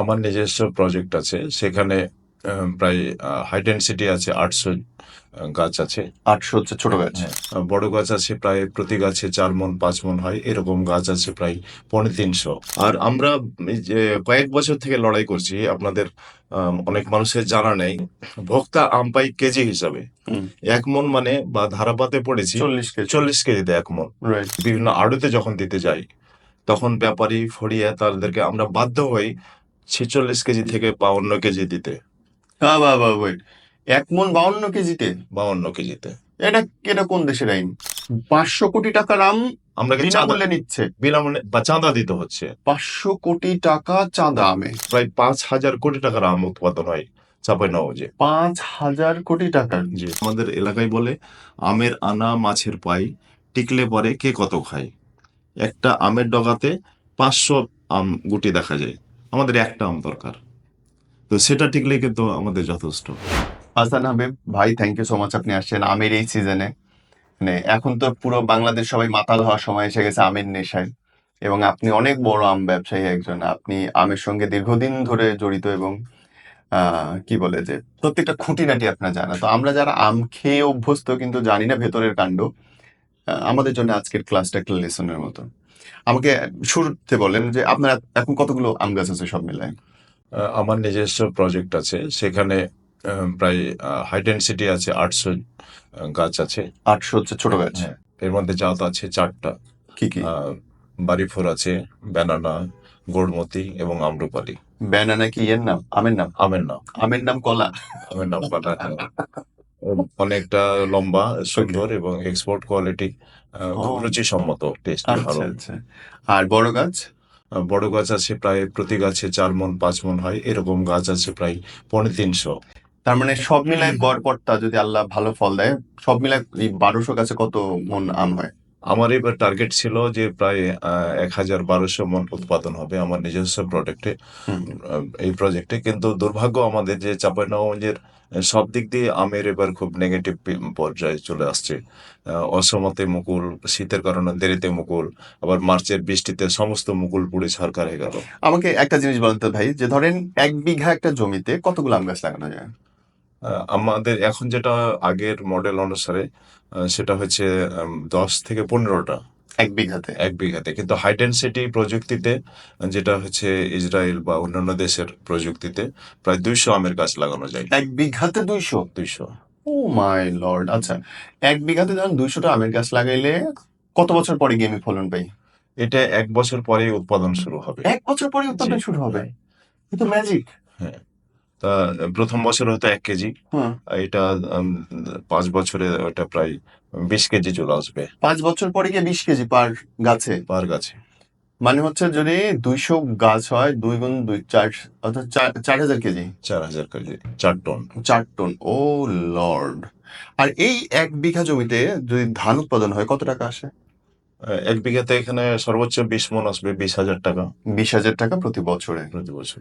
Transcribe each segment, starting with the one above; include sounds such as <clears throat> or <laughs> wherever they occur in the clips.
আমার নিজস্ব প্রজেক্ট আছে। সেখানে প্রায় হাই ডেন্সিটি আছে আটশো গাছ আছে। আটশো হচ্ছে ছোট গাছ। হ্যাঁ, বড় গাছ আছে প্রায় প্রতি গাছে চার মন পাঁচ মন হয়। এরকম গাছ আছে প্রায় পৌনে তিনশো। আর আমরা যে কয়েক বছর থেকে লড়াই করছি আপনাদের অনেক মানুষের জানা নেই। ভোক্তা আম পাই কেজি হিসাবে। এক মন মানে বা ধারাপাতে পড়েছি চল্লিশ কেজি। চল্লিশ কেজিতে এক মন। বিভিন্ন আড়তে যখন দিতে যাই তখন ব্যাপারী ফড়িয়া তাদেরকে আমরা বাধ্য হই ছেচল্লিশ কেজি থেকে বাউন্ন কেজি দিতে। হ্যাঁ বা বা ওয়েট এক মন বাউন্ন কেজিতে? বাউন্ন কেজিতে। এটা এটা কোন দেশের আইন? পাঁচশো কোটি টাকার আম আমরা বিনামূল্যে নিচ্ছে। বিনামূল্যে বা চাঁদা দিতে হচ্ছে। পাঁচশো কোটি টাকা চাঁদা আমে। প্রায় পাঁচ হাজার কোটি টাকার আম উৎপাদন হয় চাপাই নবজে পাঁচ হাজার কোটি টাকার। জি। আমাদের এলাকায় বলে আমের আনা মাছের পাই টিকলে পরে কে কত খায়? একটা আমের ডগাতে পাঁচশো আম গুটি দেখা যায়। আমাদের একটা আম দরকার। তো সেটা টিকলে কিন্তু আমাদের যথেষ্ট। হাসান হাবিব ভাই থ্যাংক ইউ সো মাচ আপনি আসছেন আমের এই সিজনে মানে এখন তো পুরো বাংলাদেশ সবাই মাতাল হওয়ার সময় এসে গেছে আমের নেশায়। এবং আপনি অনেক বড় আম ব্যবসায়ী একজন। আপনি আমের সঙ্গে দীর্ঘদিন ধরে জড়িত এবং কি বলে যে, প্রত্যেকটা খুঁটিনাটি আপনার জানা। তো আমরা যারা আম খেয়ে অভ্যস্ত কিন্তু জানি না ভেতরের কাণ্ড আমাদের জন্য আজকের ক্লাসটা একটা লেসনের মতো। আমাকে শুরুতে বলেন যে আপনার এখন কতগুলো আম গাছ আছে সব মিলায়? আহ, আমার নিজস্ব প্রজেক্ট আছে। সেখানে প্রায় হাই ডেন্সিটি আছে আটশো গাছ আছে। আটশো হচ্ছে ছোট গাছ? হ্যাঁ, এর মধ্যে জাত আছে চারটা। কি কি? বাড়িফোর আছে ব্যানানা গোড়মতি এবং আম্রপালি। ব্যানানা কি এর নাম? আমের নাম? আমের নাম। আমের নাম কলা। আমের নাম পাটা অনেকটা লম্বা সুন্দর এবং এক্সপোর্ট কোয়ালিটি খুব ও। রুচিসম্মত টেস্ট ভালো আচ্ছা আচ্ছা। আর বড় গাছ? বড় গাছ আছে প্রায় প্রতি গাছে চার মন পাঁচ মন হয়। এরকম গাছ আছে প্রায় পৌনে তিনশো। তার মানে সব মিলায় গড়পড়তা যদি আল্লাহ ভালো ফল দেয় সব মিলায় এই বারোশো গাছে কত মন আম হয়? আমার এবার টার্গেট ছিল যে প্রায় এক হাজার বারোশো মন উৎপাদন হবে আমার নিজস্ব প্রোডাক্টে এই প্রজেক্টে কিন্তু দুর্ভাগ্য আমাদের যে চাঁপাইনবাবগঞ্জের সব দিক দিয়ে আমের এবার খুব নেগেটিভ পর্যায়ে চলে আসছে। অসমতে মুকুল শীতের কারণে দেরিতে মুকুল আবার মার্চের বৃষ্টিতে সমস্ত মুকুল পুড়ে ছারকার হয়ে গেল। আমাকে একটা জিনিস বলেন তো ভাই যে ধরেন এক বিঘা একটা জমিতে কতগুলো আম গাছ লাগানো যায়? আমাদের এখন যেটা আগের মডেল অনুসারে সেটা হচ্ছে দশ থেকে পনেরোটা। এক বিঘাতে। এক বিঘাতে। কিন্তু হাই ডেন্সিটি প্রযুক্তিতে যেটা হচ্ছে ইসরায়েল বা অন্যান্য দেশের প্রযুক্তিতে প্রায় দুইশো আমের গাছ লাগানো যায়। এক বিঘাতে দুইশো? দুইশো। ও মাই লর্ড আচ্ছা। এক বিঘাতে দুইশোটা আমের গাছ লাগাইলে কত বছর পরে গেমি ফলন পাই? এটা এক বছর পরেই উৎপাদন শুরু হবে। এক বছর পরে উৎপাদন শুরু হবে? কিন্তু ম্যাজিক তা প্রথম বছর হতো এক কেজি। এটা পাঁচ বছরে ওটা প্রায় বিশ কেজি চলে আসবে। পাঁচ বছর পরে গিয়ে বিশ কেজি পার গাছে? পার গাছে। মানে হচ্ছে যদি দুইশো গাছ হয় দুই গুণ দুই চার অর্থাৎ চার হাজার কেজি? চার হাজার কেজি চার টন। চার টন ও লর্ড। আর এই এক বিঘা জমিতে যদি ধান উৎপাদন হয় কত টাকা আসে? এক বিঘাতে এখানে সর্বোচ্চ বিশ মন আসবে বিশ হাজার টাকা। বিশ হাজার টাকা প্রতি বছরে। প্রতি বছর।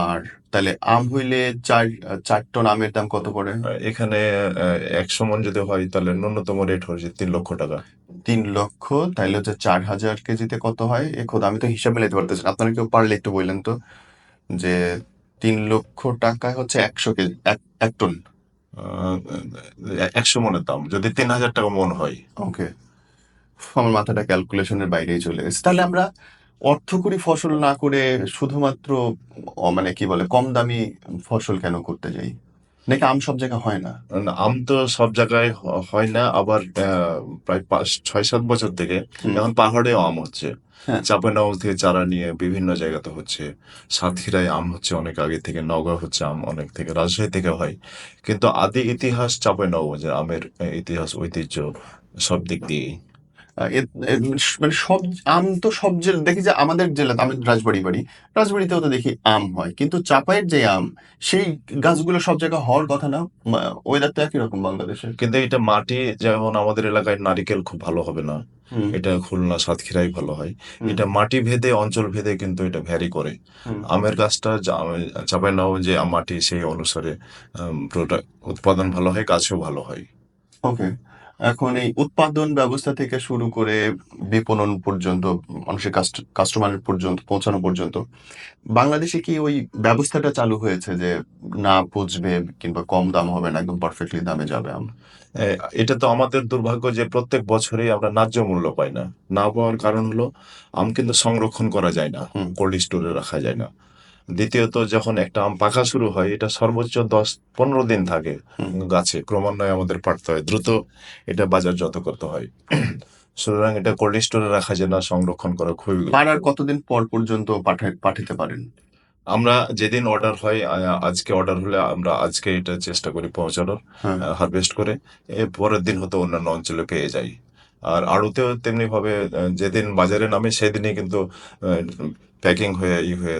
আর তাহলে আম হইলে চার চার টন আমের দাম কত পড়ে? এখানে একশো মন যদি হয় তাহলে ন্যূনতম রেট হচ্ছে তিন লক্ষ টাকা। তিন লক্ষ তাহলে হচ্ছে চার হাজার কেজিতে কত হয়? এ খোদ আমি তো হিসাব মিলাইতে পারতেছি আপনারা কেউ পারলে একটু বললেন তো যে তিন লক্ষ টাকায় হচ্ছে একশো কেজি এক টন। একশো মনের দাম যদি তিন হাজার টাকা মন হয়। ওকে। আমার মাথাটা ক্যালকুলেশনের বাইরেই চলে গেছে তাহলে আমরা অর্থকরী ফসল না করে শুধুমাত্র মানে কি বলে কম দামি ফসল কেন করতে যাই? নাকি আম সব জায়গায় হয় না? আম তো সব জায়গায় হয় না আবার প্রায় পাঁচ ছয় সাত বছর থেকে। এখন পাহাড়েও আম হচ্ছে। হ্যাঁ। চাপানগর থেকে চারা নিয়ে বিভিন্ন জায়গাতে হচ্ছে। সাতক্ষীরায় আম হচ্ছে অনেক আগে থেকে নওগাঁ হচ্ছে আম অনেক থেকে রাজশাহী থেকে হয়। কিন্তু আদি ইতিহাস চাপানগঞ্জের আমের ইতিহাস ঐতিহ্য সব দিক দিয়ে আহ, এ- এ- মানে সব আম তো সব জেলা দেখি যে আমাদের জেলাতে আমি রাজবাড়ি বাড়ি। রাজবাড়িতেও তো দেখি আম হয়। কিন্তু চাপায়ের যে আম সেই গাছগুলো সব জায়গায় হওয়ার কথা না? ওয়েদার তো একই রকম বাংলাদেশের। কিন্তু এটা মাটি যেমন আমাদের এলাকায় নারিকেল খুব ভালো হবে না এটা খুলনা সাতক্ষীরাই ভালো হয়। এটা মাটি ভেদে অঞ্চল ভেদে কিন্তু এটা ভ্যারি করে। আমের গাছটা চাপাই নাও যে মাটি সেই অনুসারে প্রোডাক্ট উৎপাদন ভালো হয় গাছও ভালো হয়। ওকে এখন এই উৎপাদন ব্যবস্থা থেকে শুরু করে বিপণন পর্যন্ত মানুষের কাস্টমারের পর্যন্ত পৌঁছানো পর্যন্ত বাংলাদেশে কি ওই ব্যবস্থাটা চালু হয়েছে যে না বুঝবে কিংবা কম দাম হবে না একদম পারফেক্টলি দামে যাবে আম? এটা তো আমাদের দুর্ভাগ্য যে প্রত্যেক বছরই আমরা ন্যায্য মূল্য পাই না। না পাওয়ার কারণ হলো আম কিন্তু সংরক্ষণ করা যায় না। কোল্ড স্টোরে রাখা যায় না। দ্বিতীয়ত যখন একটা আম পাকা শুরু হয় এটা সর্বোচ্চ দশ পনেরো দিন থাকে গাছে। ক্রমান্বয়ে আমাদের পাড়তে হয়। দ্রুত এটা বাজারজাত করতে হয়। <clears throat> সুতরাং এটা কোল্ড স্টোরে রাখা যায় না সংরক্ষণ করা খুবই পাড়ার কতদিন পর পর্যন্ত পাঠাতে পারেন? আমরা যেদিন অর্ডার হয় আজকে অর্ডার হলে আমরা আজকে এটা চেষ্টা করি পৌঁছানোর হ্যাঁ। হারভেস্ট করে। এর পরের দিন হতো অন্যান্য অঞ্চলে পেয়ে যাই। আর আড়ুতেও তেমনি ভাবে যেদিন বাজারে নামে সেদিনই কিন্তু প্যাকিং হয়ে ই হয়ে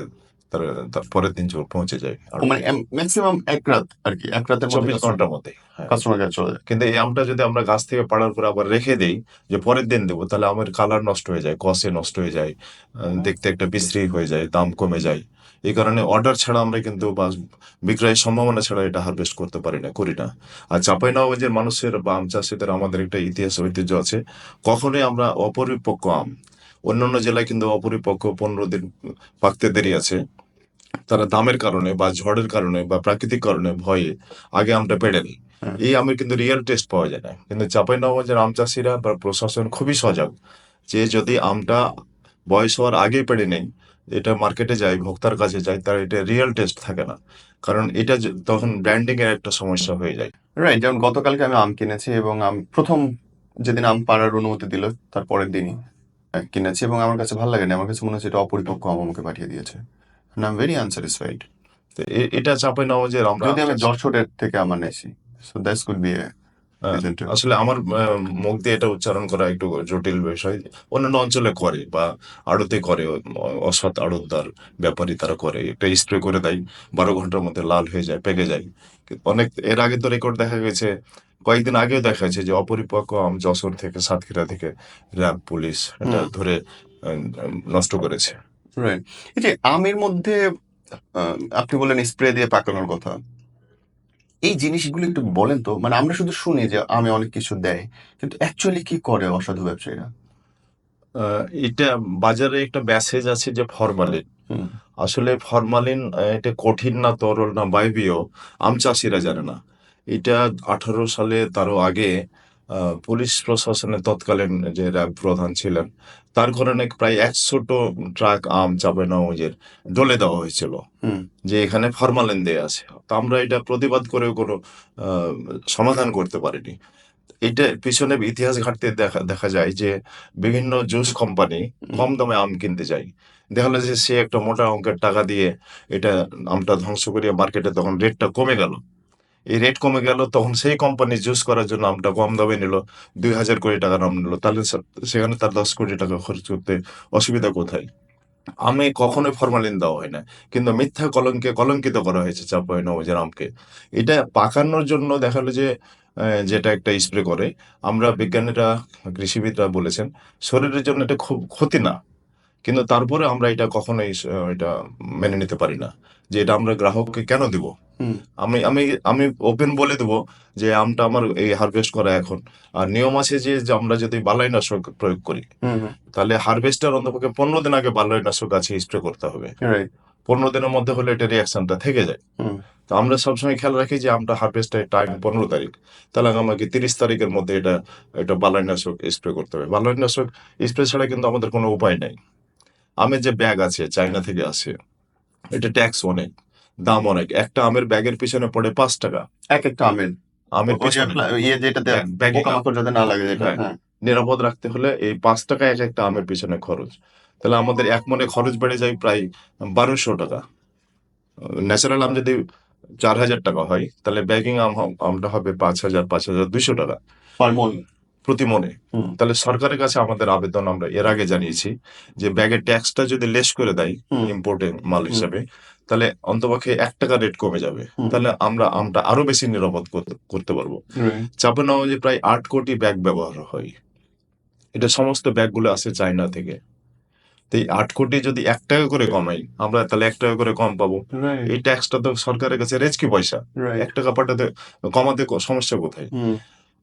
তার তার পরের দিন পৌঁছে যায় মানে ম্যাক্সিমাম এক রাত আর কি এক রাতের চব্বিশ ঘণ্টার মধ্যে হ্যাঁ। কাস্টমার কাছে চলে যায়। কিন্তু এই আমটা যদি আমরা গাছ থেকে পাড়ার পরে আবার রেখে দেই যে পরের দিন দেবো তাহলে আমার কালার নষ্ট হয়ে যায় কষে নষ্ট হয়ে যায় আহ, দেখতে একটা বিশ্রী হয়ে যায় দাম কমে যায়। এই কারণে অর্ডার ছাড়া আমরা কিন্তু বা বিক্রয়ের সম্ভাবনা ছাড়া এটা হারভেস্ট করতে পারি না করি না। আর চাঁপাইনবাবগঞ্জের মানুষের বা আম চাষিদের আমাদের একটা ইতিহাস ঐতিহ্য আছে কখনোই আমরা অপরিপক্ক আম অন্যান্য জেলায় কিন্তু অপরিপক্ক পনেরো দিন পাকতে দেরি আছে। তারা দামের কারণে বা ঝড়ের কারণে বা প্রাকৃতিক কারণে ভয়ে আগে আমটা পেড়ে নেই হ্যাঁ। এই আমের কিন্তু রিয়েল টেস্ট পাওয়া যায় না। কিন্তু চাঁপাইনবাবগঞ্জের আম চাষিরা বা প্রশাসন খুবই সজাগ যে যদি আমটা বয়স হওয়ার আগে পেড়ে নেই এটা মার্কেটে যায় ভোক্তার কাছে যায় তার এটা রিয়েল টেস্ট থাকে না। কারণ এটা তখন ব্র্যান্ডিং এর একটা সমস্যা হয়ে যায়। রাইট যেমন গতকালকে আমি আম কিনেছি এবং আম প্রথম যেদিন আম পাড়ার অনুমতি দিল তার পরের দিনই। কিনেছি এবং আমার কাছে ভালো লাগেনি। আমার কাছে মনে হচ্ছে এটা অপরিপক্ক আম আমাকে পাঠিয়ে দিয়েছে। আই এম ভেরি আনস্যাটিসফাইড তো এটা চাঁপাইনবাবগঞ্জের আমরা যদি আমি যশোরের থেকে আমার নিয়েছি সো দ্যাটস কুড বি আসলে আমার মুখ দিয়ে এটা উচ্চারণ করা একটু জটিল বিষয়। অন্যান্য অঞ্চলে করে বা আড়তে করে অসৎ আড়তদার ব্যাপারী তারা করে। একটা স্প্রে করে দেয় বারো ঘণ্টার মধ্যে লাল হয়ে যায় পেকে যায়। অনেক এর আগে তো রেকর্ড দেখা গেছে কয়েকদিন আগেও দেখা গেছে যে অপরিপক্ক আম যশোর থেকে সাতক্ষীরা থেকে র্যাব পুলিশ এটা ধরে নষ্ট করেছে। রাইট এই যে আমের মধ্যে আপনি বললেন স্প্রে দিয়ে পাকানোর কথা। এই জিনিসগুলো একটু বলেন তো। মানে আমরা শুধু শুনি যে আমে অনেক কিছু দেয় কিন্তু অ্যাকচুয়ালি কি করে অসাধু ব্যবসায়ীরা? আহ, এটা বাজারে একটা মেসেজ আছে যে ফরমালিন আসলে ফরমালিন এটা কঠিন না তরল না বায়বীয়। আম চাষিরা জানে না। এটা আঠারো সালে তারও আগে পুলিশ প্রশাসনের তৎকালীন যে র্যাব প্রধান ছিলেন তার কারণে প্রায় একশোটো ট্রাক আম চাপাইনবাবগঞ্জের ডলে দেওয়া হয়েছিল যে এখানে ফরমালিন দেয়া আছে। তো আমরা এটা প্রতিবাদ করেও কোনো সমাধান করতে পারিনি। এটা পিছনে ইতিহাস ঘাটতে দেখা দেখা যায় যে বিভিন্ন জুস কোম্পানি কম দামে আম কিনতে যায়। দেখা গেলো যে সে একটা মোটা অঙ্কের টাকা দিয়ে এটা আমটা ধ্বংস করিয়ে মার্কেটে তখন রেটটা কমে গেল। এই রেট কমে গেল, তখন সেই কোম্পানি জুস করার জন্য আমটা কম দামে নিল, দুই হাজার কোটি টাকা আম নিল। তাহলে সেখানে তার দশ কোটি টাকা খরচ করতে অসুবিধা কোথায়? আমি কখনোই ফরমালিন দেওয়া হয় না, কিন্তু মিথ্যা কলঙ্কে, কলঙ্কিত করা হয়েছে চাপাই নবজের আমকে। এটা পাকানোর জন্য দেখা গেলো যে যেটা একটা স্প্রে করে, আমরা বিজ্ঞানীরা, কৃষিবিদরা বলেছেন, শরীরের জন্য এটা খুব ক্ষতি না। কিন্তু তারপরে আমরা এটা কখনোই এটা মেনে নিতে পারি না যে এটা আমরা গ্রাহককে কেন দিব? আমি আমি আমি ওপেন বলে দেবো যে আমটা আমার এই হারভেস্ট করা এখন। আর নিয়ম আছে যে আমরা যদি বালাইনাশক প্রয়োগ করি তাহলে হারভেস্টার অন্তপক্ষে পনেরো দিন আগে বালাইনাশক গাছে স্প্রে করতে হবে। পনেরো দিনের মধ্যে হলে এটা রিয়াকশনটা থেকে যায়। তো আমরা সবসময় খেয়াল রাখি যে আমটা হারভেস্টের টাইম পনেরো তারিখ। তাহলে আমাকে তিরিশ তারিখের মধ্যে এটা এটা বালাইনাশক স্প্রে করতে হবে। বালাইনাশক স্প্রে ছাড়া কিন্তু আমাদের কোনো উপায় নেই। আমের যে ব্যাগ আছে চায়না থেকে আসে এটা ট্যাক্স অনেক দাম অনেক। একটা আমের ব্যাগের পিছনে পড়ে পাঁচ টাকা। এক একটা আমের। আমের ইয়ে ব্যাগ- যাতে না লাগে যেটা হ্যাঁ। হ্যাঁ। নিরাপদ রাখতে হলে এই পাঁচ টাকা এক একটা আমের পিছনে খরচ। তাহলে আমাদের এক মনে খরচ বেড়ে যায় প্রায় বারোশো টাকা। ন্যাচারাল আম যদি চার হাজার টাকা হয় তাহলে ব্যাগিং আম আমটা হবে পাঁচ হাজার পাঁচ হাজার দুইশো টাকা। মন। প্রতি মনে। তাহলে সরকারের কাছে আমাদের আবেদন আমরা এর আগে জানিয়েছি যে ব্যাগের ট্যাক্সটা যদি লেস করে দেয় ইম্পোর্টের মাল হিসাবে তাহলে অন্তপক্ষে এক টাকা রেট কমে যাবে। তাহলে আমরা আমটা আরও বেশি নিরাপদ করতে- পারব. চাপানগঞ্জে প্রায় আট কোটি ব্যাগ ব্যবহার হয়। এটা সমস্ত ব্যাগগুলো আসে চায়না থেকে। তো এই আট কোটি যদি এক টাকা করে কমাই আমরা তাহলে এক টাকা করে কম পাবো। এই ট্যাক্সটা তো সরকারের কাছে রেচকি পয়সা. এক টাকা পাঠাতে কমাতে সমস্যা কোথায়?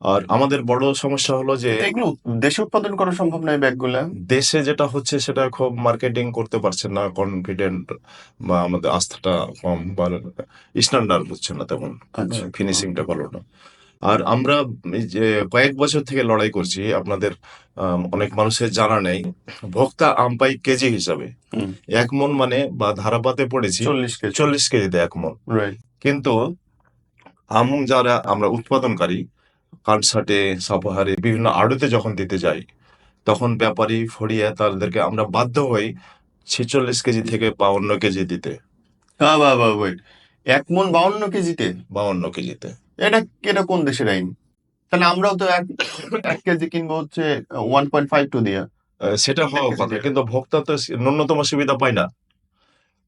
আর আমাদের বড় সমস্যা হলো যে এগুলো দেশে উৎপাদন করা সম্ভব নয় ব্যাগগুলা? দেশে যেটা হচ্ছে সেটা খুব মার্কেটিং করতে পারছে না কনফিডেন্ট বা আমাদের আস্থাটা কম বা স্ট্যান্ডার্ড হচ্ছে না তেমন। আচ্ছা। ফিনিশিংটা ভালো না। আর আমরা যে কয়েক বছর থেকে লড়াই করছি আপনাদের অনেক মানুষের জানা নেই ভোক্তা আম পাই কেজি হিসাবে। এক মন মানে বা ধারাপাতে পড়েছি চল্লিশ কেজি। চল্লিশ কেজিতে এক মন। রাইট কিন্তু আম যারা আমরা উৎপাদনকারী কানসাটে সাপাহারে বিভিন্ন আড়তে যখন দিতে যাই তখন ব্যাপারী ফড়িয়া তাদেরকে আমরা বাধ্য হই ছেচল্লিশ কেজি থেকে বাউন্ন কেজি দিতে। বাবা ওয়েট এক মন বাউন্ন কেজিতে? বাউন্ন কেজিতে। এটা এটা কোন দেশের আইন? তাহলে আমরাও তো এক এক কেজি কিনবো হচ্ছে ওয়ান পয়েন্ট ফাইভ টু দিয়ে। আহ, সেটা হওয়া কথা কিন্তু ভোক্তা তো ন্যূনতম সুবিধা পায় না।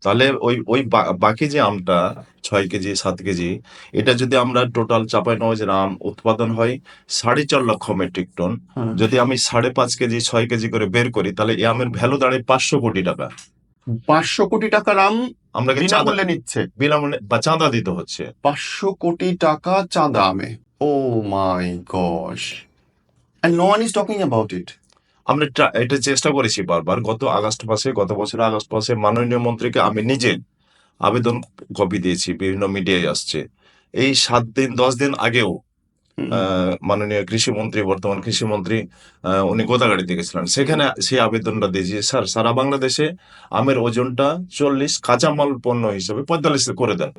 তাহলে ওই ওই বাকি যে আমটা ছয় কেজি সাত কেজি এটা যদি আমরা টোটাল চাপাই নবাজের আম উৎপাদন হয় সাড়ে চার লক্ষ মেট্রিক টন যদি আমি সাড়ে পাঁচ কেজি ছয় কেজি করে বের করি তাহলে এই আমের ভ্যালু দাঁড়ায় পাঁচশো কোটি টাকা। পাঁচশো কোটি টাকার আম আমরা বিনামূল্যে নিচ্ছে? বিনামূল্যে বা চাঁদা দিতে হচ্ছে। পাঁচশো কোটি টাকা চাঁদা আমে। Oh my গশ and no one is talking about it আমরা এটা চেষ্টা করেছি বারবার। গত আগস্ট মাসে গত বছর আগস্ট মাসে মাননীয় মন্ত্রীকে আমি নিজে আবেদন কপি দিয়েছি বিভিন্ন মিডিয়ায় আসছে। এই সাত দিন দশ দিন আগেও মাননীয় কৃষি মন্ত্রী বর্তমান কৃষি মন্ত্রী আহ, উনি গোদাগাড়িতে গেছিলেন। সেখানে সেই আবেদনটা দিয়েছি স্যার সারা বাংলাদেশে আমের ওজনটা চল্লিশ কাঁচামাল পণ্য হিসেবে পঁয়তাল্লিশ করে দেন।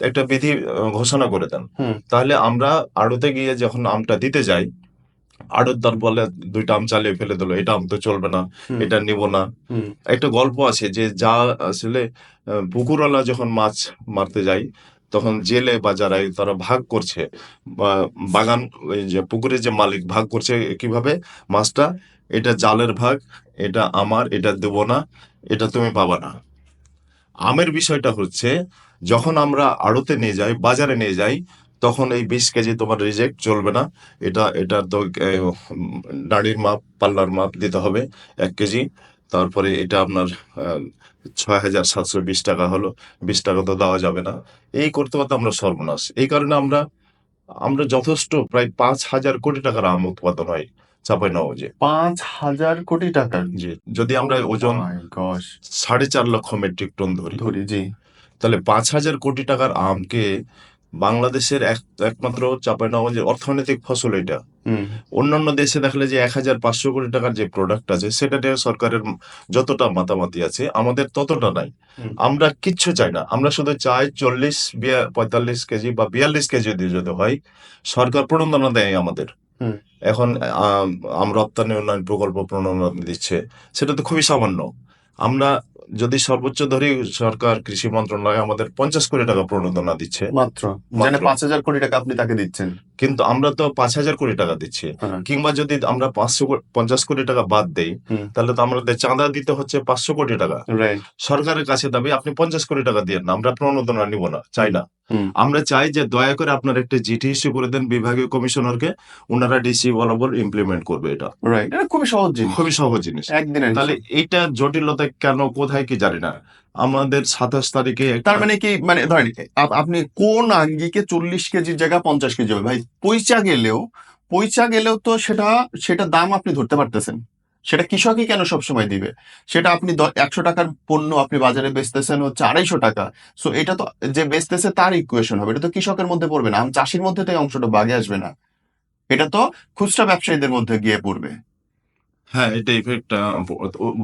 একটা বিধি ঘোষণা করে দেন। তাহলে আমরা আড়তে গিয়ে যখন আমটা দিতে যাই আড়তদার বলে দুইটা আম চালিয়ে ফেলে দিল এটা আম তো চলবে না এটা নিব না। একটা গল্প আছে যে যা আসলে পুকুরওয়ালা যখন মাছ মারতে যায় তখন জেলে বা যারাই তারা ভাগ করছে বা বাগান ওই যে পুকুরের যে মালিক ভাগ করছে কীভাবে? মাছটা এটা জালের ভাগ এটা আমার এটা দেব না এটা তুমি পাবা না। আমের বিষয়টা হচ্ছে যখন আমরা আড়তে নিয়ে যাই বাজারে নিয়ে যাই তখন এই বিশ কেজি তোমার রিজেক্ট চলবে না। এটা এটা তো দাড়ির মাপ পাল্লার মাপ দিতে হবে এক কেজি। তারপরে এটা আপনার ছয় হাজার সাতশো বিশ টাকা হলো। বিশ টাকা তো দেওয়া যাবে না। এই করতে করতে আমরা সর্বনাশ। এই কারণে আমরা আমরা যথেষ্ট প্রায় পাঁচ হাজার কোটি টাকার আম উৎপাদন হয় চাপাই নবাজে পাঁচ হাজার কোটি টাকার জি। যদি আমরা ওজন মাই সাড়ে চার লক্ষ মেট্রিক টন ধরি ধরি জি। তাহলে পাঁচ হাজার কোটি টাকার আমকে বাংলাদেশের এক একমাত্র চাপাই নবাজের অর্থনৈতিক ফসল এটা। অন্যান্য দেশে দেখলে যে এক হাজার পাঁচশো কোটি টাকার যে প্রোডাক্ট আছে সেটা নিয়ে সরকারের যতটা মাতামাতি আছে আমাদের ততটা নাই। আমরা কিচ্ছু চাই না। আমরা শুধু চাই চল্লিশ পঁয়তাল্লিশ কেজি বা বিয়াল্লিশ কেজি দিয়ে যদি হয় সরকার প্রণোদনা দেয় আমাদের। এখন আম, আম রপ্তানি উন্নয়ন প্রকল্প প্রণোদনা দিচ্ছে সেটা তো খুবই সামান্য। আমরা যদি সর্বোচ্চ ধরি সরকার কৃষি মন্ত্রণালয় আমাদের পঞ্চাশ কোটি টাকা প্রণোদনা দিচ্ছে। মাত্র। মানে পাঁচ হাজার কোটি টাকা আপনি তাকে দিচ্ছেন। কিন্তু আমরা তো পাঁচ হাজার কোটি টাকা দিচ্ছি। হ্যাঁ। কিংবা যদি আমরা পাঁচশো পঞ্চাশ কোটি টাকা বাদ দেই তাহলে তো আমাদের চাঁদা দিতে হচ্ছে পাঁচশো কোটি টাকা। সরকারের কাছে দাবি আপনি পঞ্চাশ কোটি টাকা দিয়ে না আমরা প্রণোদনা নিব না চাই না। আমরা চাই যে দয়া করে আপনার একটা জিটি ইস্যু করে দেন বিভাগীয় কমিশনারকে ওনারা ডিসি বরাবর ইমপ্লিমেন্ট করবে এটা। রাইট এটা খুবই সহজ জিনিস। খুবই সহজ জিনিস। একদিনের তাহলে। এইটা জটিলতা কেন কোথায় কি জানি না। আমাদের সাতাশ তারিখে তার মানে কি মানে ধরেন আপনি কোন আঙ্গিকে চল্লিশ কেজির জায়গায় পঞ্চাশ কেজি হবে? ভাই, পয়সা গেলেও পয়সা গেলেও তো সেটা সেটা দাম আপনি ধরতে পারতেছেন। সেটা কৃষকই কেন সবসময় দিবে? সেটা আপনি একশো টাকার পণ্য আপনি বাজারে বেচতেছেন হচ্ছে আড়াইশো টাকা। সো এটা তো যে বেচতেছে তার ইকুয়েশন হবে। এটা তো কৃষকের মধ্যে পড়বে না। আম চাষির মধ্যে তো অংশটা বাগে আসবে না। এটা তো খুচরা ব্যবসায়ীদের মধ্যে গিয়ে পড়বে। হ্যাঁ এটা ইফেক্ট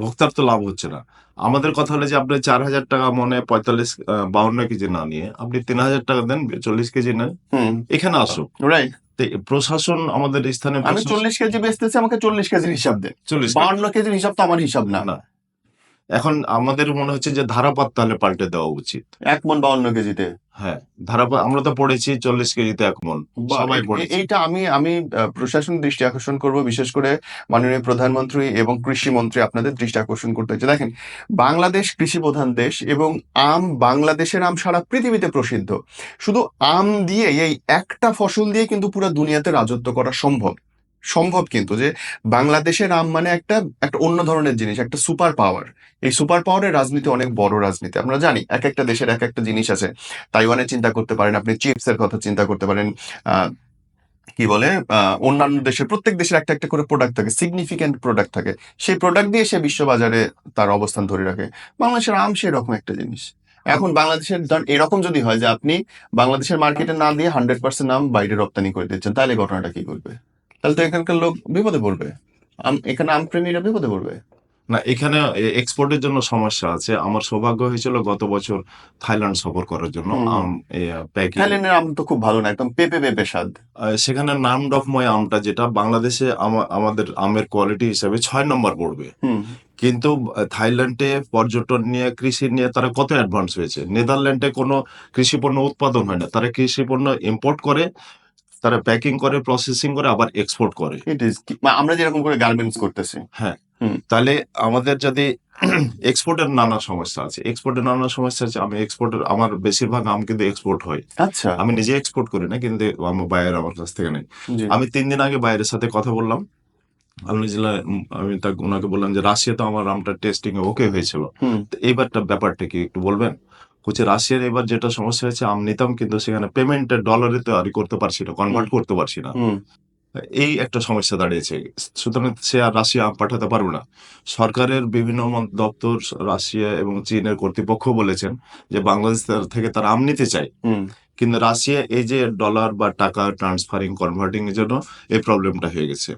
ভোক্তার তো লাভ হচ্ছে না। আমাদের কথা হলো যে আপনি চার হাজার টাকা মনে পঁয়তাল্লিশ বাউন্ন কেজি না নিয়ে আপনি তিন হাজার টাকা দেন চল্লিশ কেজি নেন এখানে আসুক রাইট প্রশাসন আমাদের স্থানে আমি চল্লিশ কেজি বেচতেছি আমাকে চল্লিশ কেজির হিসাব দেন। চল্লিশ বাউন্ন কেজির হিসাব তো আমার হিসাব না। না। এখন আমাদের মনে হচ্ছে যে ধারাপাত তাহলে পাল্টে দেওয়া উচিত। এক মন বাউন্ন কেজিতে। হ্যাঁ ধারাপাত আমরা তো পড়েছি চল্লিশ কেজিতে এক মন। সবাই পড়েছে। এইটা আমি আমি আহ, প্রশাসনের দৃষ্টি আকর্ষণ করব বিশেষ করে মাননীয় প্রধানমন্ত্রী এবং কৃষি মন্ত্রী আপনাদের দৃষ্টি আকর্ষণ করতে হচ্ছে দেখেন বাংলাদেশ কৃষি প্রধান দেশ এবং আম বাংলাদেশের আম সারা পৃথিবীতে প্রসিদ্ধ। শুধু আম দিয়ে এই একটা ফসল দিয়ে কিন্তু পুরো দুনিয়াতে রাজত্ব করা সম্ভব। সম্ভব কিন্তু যে বাংলাদেশের আম মানে একটা একটা অন্য ধরনের জিনিস, একটা সুপার পাওয়ার এই সুপার পাওয়ারের রাজনীতি অনেক বড় রাজনীতি। আমরা জানি এক একটা দেশের এক একটা জিনিস আছে। তাইওয়ানের চিন্তা করতে পারেন, আপনি চিপসের কথা চিন্তা করতে পারেন কি বলে অন্যান্য দেশের প্রত্যেক দেশের একটা একটা করে প্রোডাক্ট থাকে সিগনিফিক্যান্ট প্রোডাক্ট থাকে। সেই প্রোডাক্ট দিয়ে সে বিশ্ববাজারে তার অবস্থান ধরে রাখে। বাংলাদেশের আম সেরকম একটা জিনিস। এখন বাংলাদেশের এরকম যদি হয় যে আপনি বাংলাদেশের মার্কেটে না দিয়ে হান্ড্রেড পার্সেন্ট আম বাইরে রপ্তানি করে দিচ্ছেন, তাহলে ঘটনাটা কি করবে তাহলে তো এখানকার লোক বিপদে পড়বে। আম এখানে আম প্রেমীরা বিপদে পড়বে। না এখানে এক্সপোর্টের জন্য সমস্যা আছে। আমার সৌভাগ্য হয়েছিল গত বছর থাইল্যান্ড সফর করার জন্য। আম থাইল্যান্ডের আম তো খুব ভালো না একদম পেপে পেপে স্বাদ। সেখানে নাম ডকময় আমটা যেটা বাংলাদেশে আমা- আমাদের আমের কোয়ালিটি হিসেবে ছয় নম্বর পড়বে। কিন্তু থাইল্যান্ডে পর্যটন নিয়ে কৃষি নিয়ে তারা কত অ্যাডভান্স হয়েছে? নেদারল্যান্ডে কোনো কৃষি পণ্য উৎপাদন হয় না। তারা কৃষি পণ্য ইম্পোর্ট করে তারা প্যাকিং করে প্রসেসিং করে আবার এক্সপোর্ট করে। আমরা যেরকম করে গার্মেন্টস করতেছি। হ্যাঁ। তাহলে আমাদের যদি এক্সপোর্টের নানা সমস্যা আছে এক্সপোর্টের নানা সমস্যা আছে আমি এক্সপোর্টের আমার বেশিরভাগ আম কিন্তু এক্সপোর্ট হয়। আচ্ছা। আমি নিজে এক্সপোর্ট করি না কিন্তু আমার বাইরে আমার কাছ থেকে নেই আমি তিন দিন আগে বাইরের সাথে কথা বললাম। আলহামদুলিল্লাহ আমি তাকে ওনাকে বললাম যে রাশিয়াতে আমার আমটা টেস্টিং এ ওকে হয়েছিল তো এইবারটা ব্যাপারটা কি একটু বলবেন? হচ্ছে রাশিয়ার এবার যেটা সমস্যা হয়েছে আম নিতাম কিন্তু সেখানে পেমেন্টের ডলারে তো আর করতে পারছি না কনভার্ট করতে পারছি না। এই একটা সমস্যা দাঁড়িয়েছে। সুতরাং সে আর রাশিয়া আম পাঠাতে পারবে না। সরকারের বিভিন্ন দপ্তর রাশিয়া এবং চীনের কর্তৃপক্ষ বলেছেন যে বাংলাদেশ থেকে তারা আম নিতে চায়। কিন্তু রাশিয়া এই যে ডলার বা টাকা ট্রান্সফারিং কনভার্টিং এর জন্য এই প্রবলেমটা হয়ে গেছে।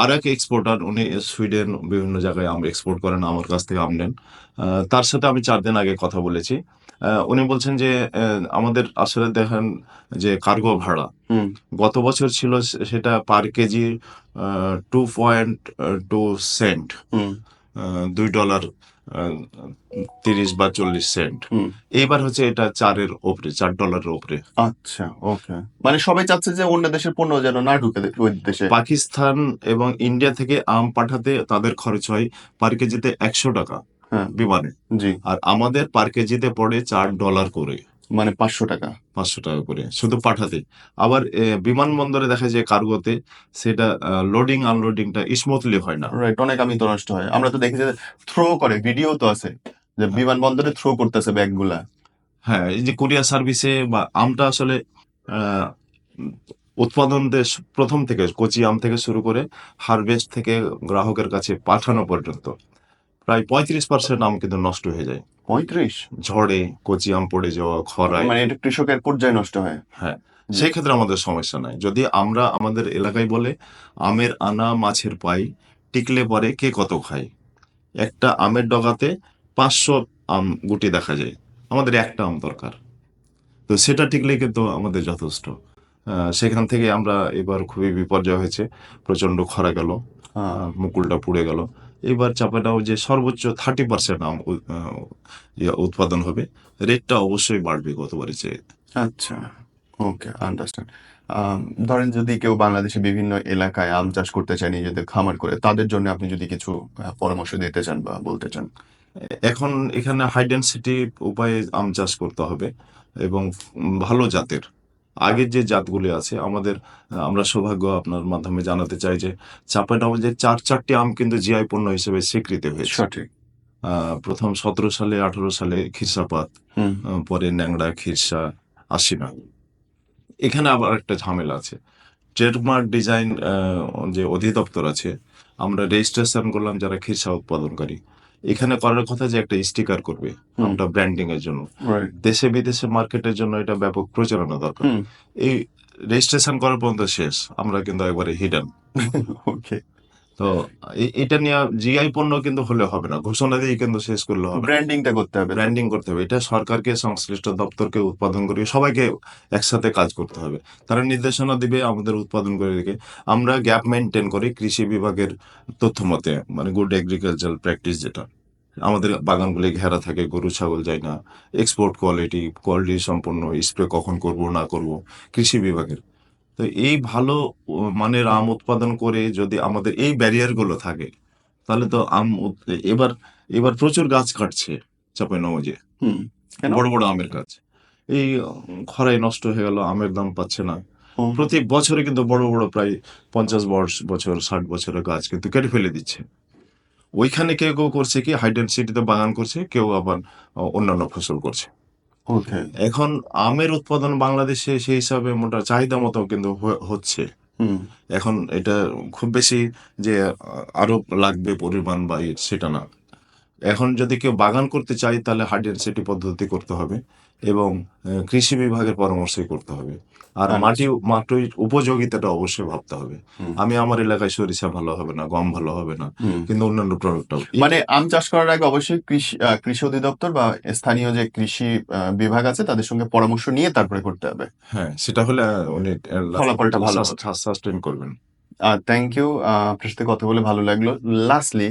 আর এক এক্সপোর্টার উনি সুইডেন বিভিন্ন জায়গায় আম এক্সপোর্ট করেন আমার কাছ থেকে আম নেন। তার সাথে আমি চার দিন আগে কথা বলেছি। উনি বলছেন যে আমাদের আসলে দেখেন যে কার্গো ভাড়া। গত বছর ছিল সেটা per KG two point two cent দুই ডলার তিরিশ বা চল্লিশ সেন্ট এইবার হচ্ছে এটা চারের ওপরে চার ডলারের ওপরে আচ্ছা ওকে। মানে সবাই চাচ্ছে যে অন্য দেশের পণ্য যেন না ঢুকে ওই দেশে। পাকিস্তান এবং ইন্ডিয়া থেকে আম পাঠাতে তাদের খরচ হয় পার কেজিতে একশো টাকা। হ্যাঁ। বিমানে। জি। আর আমাদের পার কেজিতে পড়ে চার ডলার করে। মানে পাঁচশো টাকা। পাঁচশো টাকা করে শুধু পাঠাতে। আবার বিমানবন্দরে দেখা যায় কার্গোতে সেটা লোডিং আনলোডিংটা স্মুথলি হয় না। রাইট অনেক আমি তো নষ্ট হয়। আমরা তো দেখি যে থ্রো করে ভিডিও তো আছে যে বিমানবন্দরে থ্রো করতেছে ব্যাগগুলা হ্যাঁ এই যে কুরিয়ার সার্ভিসে বা আমটা আসলে উৎপাদন দেশ প্রথম থেকে কচি আম থেকে শুরু করে হারভেস্ট থেকে গ্রাহকের কাছে পাঠানো পর্যন্ত। প্রায় পঁয়ত্রিশ পার্সেন্ট আম কিন্তু নষ্ট হয়ে যায়। পঁয়ত্রিশ? ঝড়ে কচি আম পড়ে যাওয়া খরায়। মানে এটা কৃষকের পর্যায়ে নষ্ট হয়। হ্যাঁ। সেই ক্ষেত্রে আমাদের সমস্যা নাই। যদি আমরা আমাদের এলাকায় বলে আমের আনা মাছের পাই টিকলে পরে কে কত খায়? একটা আমের ডগাতে পাঁচশো আম গুটি দেখা যায়। আমাদের একটা আম দরকার। তো সেটা টিকলে কিন্তু আমাদের যথেষ্ট। আহ, সেখান থেকে আমরা এবার খুবই বিপর্যয় হয়েছে। প্রচণ্ড খরা গেল। হ্যাঁ। মুকুলটা পুড়ে গেল। এবার চাপাটাও যে সর্বোচ্চ থার্টি পার্সেন্ট উৎপাদন হবে। রেটটা অবশ্যই বাড়বে গতবারের চেয়ে আচ্ছা ওকে আন্ডারস্ট্যান্ড ধরেন যদি কেউ বাংলাদেশে বিভিন্ন এলাকায় আম চাষ করতে চায় নিজেদের খামার করে তাদের জন্য আপনি যদি কিছু পরামর্শ দিতে চান বা বলতে চান। এখন এখানে হাই ডেন্সিটি উপায়ে আম চাষ করতে হবে এবং ভালো জাতের। আগের যে জাতগুলি আছে আমাদের আমরা সৌভাগ্য আপনার মাধ্যমে জানাতে চাই যে চাপাটাউজের চার চারটি আম কিন্তু জিআই পণ্য হিসেবে স্বীকৃতি হয়েছে। সঠিক। প্রথম সতেরো সালে আঠারো সালে খিরসাপাত পরে ন্যাংড়া খিরসা আশিনা। এখানে আবার একটা ঝামেলা আছে। ট্রেডমার্ক ডিজাইন যে অধিদপ্তর আছে আমরা রেজিস্ট্রেশন করলাম যারা খিরসা উৎপাদনকারী। এখানে করার কথা যে একটা স্টিকার করবে। আমরা ব্র্যান্ডিং এর জন্য। দেশে বিদেশে মার্কেটের জন্য এটা ব্যাপক প্রচারণা দরকার। এই রেজিস্ট্রেশন করার পর্যন্ত শেষ আমরা কিন্তু একবারে হিডেন ওকে <laughs> তো এটা নিয়ে জিআই পণ্য কিন্তু হলে হবে না। ঘোষণা দিয়ে কিন্তু শেষ করলে হবে। ব্র্যান্ডিংটা করতে হবে। ব্র্যান্ডিং করতে হবে। এটা সরকারকে সংশ্লিষ্ট দপ্তরকে উৎপাদন করে সবাইকে একসাথে কাজ করতে হবে। তারা নির্দেশনা দিবে আমাদের উৎপাদন করে রেখে। আমরা গ্যাপ মেনটেন করি কৃষি বিভাগের তথ্য মতে মানে গুড এগ্রিকালচার প্র্যাকটিস যেটা। আমাদের বাগানগুলি ঘেরা থাকে গরু ছাগল যায় না। এক্সপোর্ট কোয়ালিটি কোয়ালিটি সম্পন্ন স্প্রে কখন করব না করব কৃষি বিভাগের। তো এই ভালো মানের আম উৎপাদন করে যদি আমাদের এই ব্যারিয়ারগুলো থাকে তাহলে তো আম এবার এবার প্রচুর গাছ কাটছে চাপাই হুম বড় বড় আমের গাছ। এই খরায় নষ্ট হয়ে গেল আমের দাম পাচ্ছে না। প্রতি বছরে কিন্তু বড় বড় প্রায় পঞ্চাশ বর্ষ বছর ষাট বছরের গাছ কিন্তু কেটে ফেলে দিচ্ছে। ওইখানে কেউ কেউ করছে কি হাইডেন সিটিতে বাগান করছে কেউ আবার অন্যান্য ফসল করছে। ওকে এখন আমের উৎপাদন বাংলাদেশে সেই হিসাবে মোটা চাহিদা মতো কিন্তু হচ্ছে। হুম। এখন এটা খুব বেশি যে আরও লাগবে পরিমাণ বা সেটা না। এখন যদি কেউ বাগান করতে চায় তাহলে হার্ড সিটি পদ্ধতি করতে হবে এবং কৃষি বিভাগের পরামর্শই করতে হবে। আর আচ্ছা। মাটি মাটির উপযোগিতাটা অবশ্যই ভাবতে হবে। আমি আমার এলাকায় সরিষা ভালো হবে না গম ভালো হবে না কিন্তু অন্যান্য প্রোডাক্টটাও মানে আম চাষ করার আগে অবশ্যই কৃষি কৃষি অধিদপ্তর বা স্থানীয় যে কৃষি বিভাগ আছে তাদের সঙ্গে পরামর্শ নিয়ে তারপরে করতে হবে। হ্যাঁ সেটা হলে উনি ফলাফলটা ভালো। সাস্টেন করবেন। থ্যাংক ইউ আপনার সাথে কথা বলে ভালো লাগল। লাস্টলি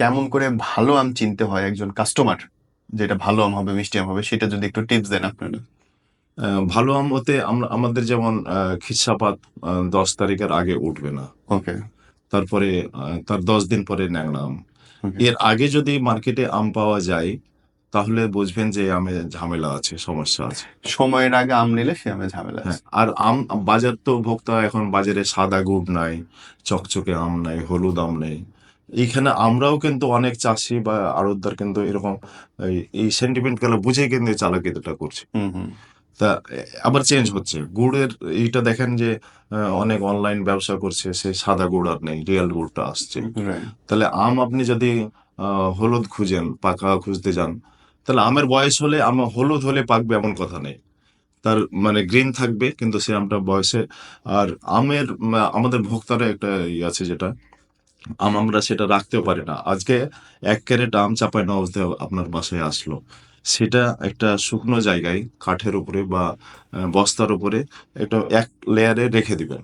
কেমন করে ভালো আম চিনতে হয় একজন কাস্টমার যেটা ভালো আম হবে মিষ্টি আম হবে সেটা যদি একটু টিপস দেন আপনারা। ভালো আম হতে আমরা আমাদের যেমন খিসাপাত দশ তারিখের আগে উঠবে না। ওকে তারপরে তার দশ দিন পরে ন্যাংরা আম এর আগে যদি মার্কেটে আম পাওয়া যায় তাহলে বুঝবেন যে আমে ঝামেলা আছে সমস্যা আছে। সময়ের আগে আম নিলে সে আমে ঝামেলা হ্যাঁ আছে। আর আম বাজার তো ভোক্তা এখন বাজারে সাদা গুড় নাই চকচকে আম নাই হলুদ আম নেই। এইখানে আমরাও কিন্তু অনেক চাষি বা আড়তদার কিন্তু এরকম এই- সেন্টিমেন্টগুলো বুঝে কিন্তু চালাকিটা করছে। হুম হুম। তা আবার চেঞ্জ হচ্ছে। গুড়ের এইটা দেখেন যে অনেক অনলাইন ব্যবসা করছে সে সাদা গুড় আর নেই রিয়েল গুড়টা আসছে। তাহলে আম আপনি যদি হলুদ খুঁজেন পাকা খুঁজতে যান তাহলে আমের বয়স হলে আম হলুদ হলে পাকবে এমন কথা নেই। তার মানে গ্রিন থাকবে কিন্তু সে আমটা বয়সে আর আমের আমাদের ভোক্তারা একটা ইয়ে আছে যেটা আম আমরা সেটা রাখতেও পারি না। আজকে এক ক্যারেট আম চাপায় নবতে আপনার বাসায় আসলো। সেটা একটা শুকনো জায়গায় কাঠের উপরে বা বস্তার উপরে একটা এক লেয়ারে রেখে দিবেন।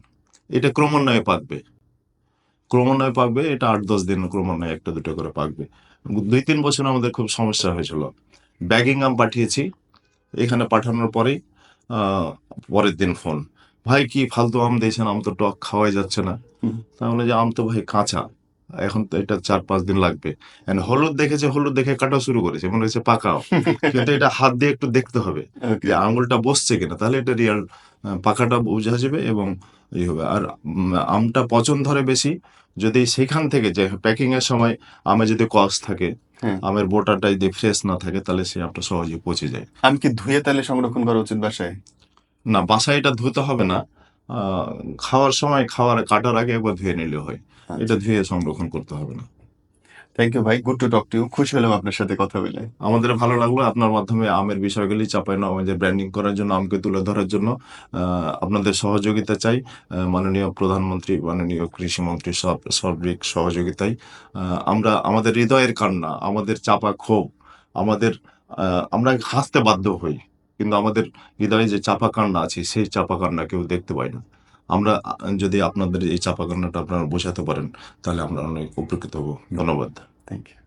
এটা ক্রমান্বয়ে পাকবে। ক্রমান্বয়ে পাকবে এটা আট দশ দিন ক্রমান্বয়ে একটা দুটো করে পাকবে। দুই তিন বছর আমাদের খুব সমস্যা হয়েছিল। ব্যাগিং আম পাঠিয়েছি এখানে পাঠানোর পরেই পরের দিন ফোন ভাই কি ফালতু আম দিয়েছেন? আম তো টক খাওয়াই যাচ্ছে না। তাহলে যে আম তো ভাই কাঁচা। এখন তো এটা চার পাঁচ দিন লাগবে। And হলুদ দেখেছে হলুদ দেখে কাটা শুরু করেছে মনে হচ্ছে পাকাও। <laughs> কিন্তু এটা হাত দিয়ে একটু দেখতে হবে যে আঙুলটা বসছে কিনা। তাহলে এটা রিয়াল পাকাটা বোঝা যাবে এবং ই হবে। আর আমটা পচন ধরে বেশি যদি সেখান থেকে যে প্যাকিং এর সময় আমে যদি কস থাকে হ্যাঁ। আমের বোটাটা যদি ফ্রেশ না থাকে তাহলে সে আমটা সহজে পচে যায়। আম কি ধুয়ে তাহলে সংরক্ষণ করা উচিত বাসায়? না বাসায় এটা ধুতে হবে না। খাওয়ার সময় খাওয়ার কাটার আগে একবার ধুয়ে নিলে হয়। এটা ধুয়ে সংরক্ষণ করতে হবে না। থ্যাংক ইউ ভাই। গুড টু টক টু খুশি হলাম আপনার সাথে কথা বলে। আমাদের ভালো লাগল আপনার মাধ্যমে আমের বিষয়গুলি চাপায় না আমাদের ব্র্যান্ডিং করার জন্য আমকে তুলে ধরার জন্য। আপনাদের সহযোগিতা চাই। মাননীয় প্রধানমন্ত্রী মাননীয় কৃষিমন্ত্রী সব সর্বিক সহযোগিতায় আমরা আমাদের হৃদয়ের কান্না আমাদের চাপা ক্ষোভ আমাদের আমরা হাসতে বাধ্য হই। কিন্তু আমাদের হৃদয়ে যে চাপা কান্না আছে, সেই চাপা কান্না কেউ দেখতে পাই না। আমরা, যদি আপনাদের এই চাপা কান্নাটা আপনারা বোঝাতে পারেন, তাহলে আমরা অনেক উপকৃত হব। ধন্যবাদ। Thank you